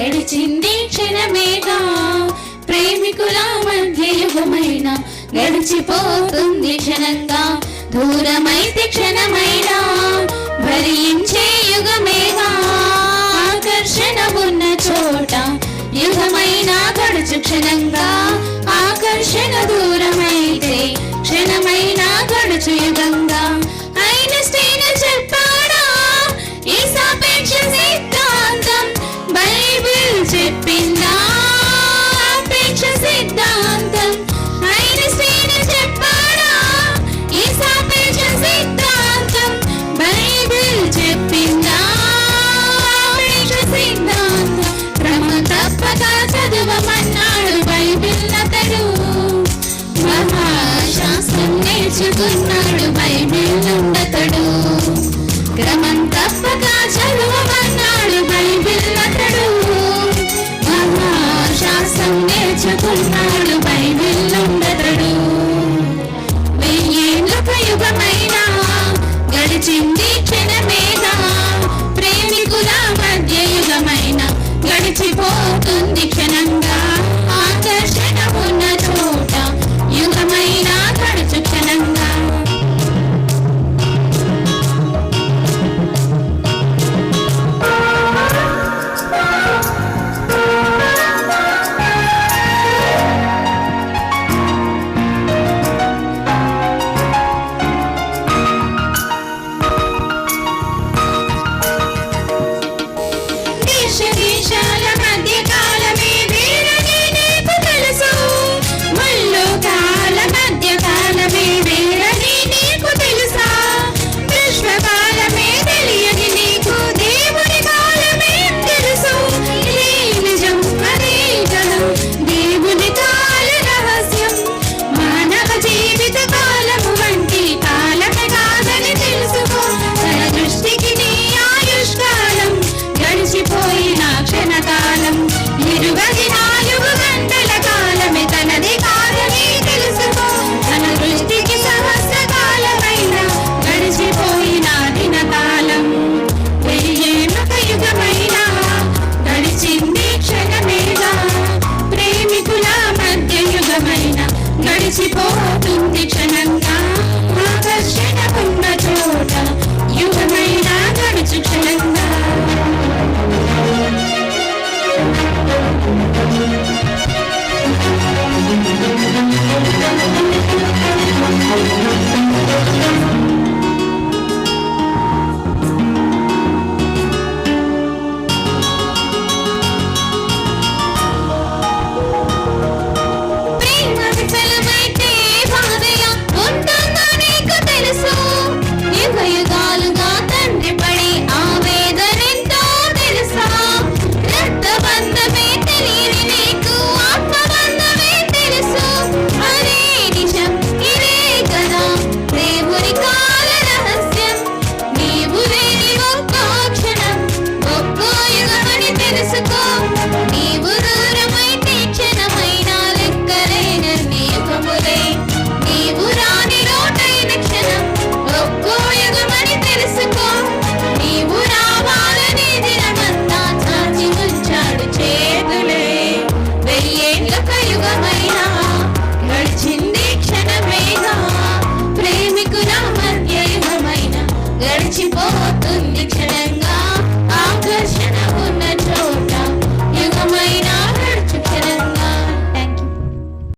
గడిచింది క్షణమేగా. ప్రేమికుల మధ్య యుగమైన గడిచిపోతుంది క్షణంగా. దూరమైతే క్షణమై చదువుతున్నాడు బైబిల్లున్నతడు క్రమం తప్పక చదువన్నాడు బైబిల్లున్నతడు మహాశాస్త్రం నేర్చుకున్నాడు బిల్లుండతడు వెయ్యేళ్ళ యుగమైనా గడిచింది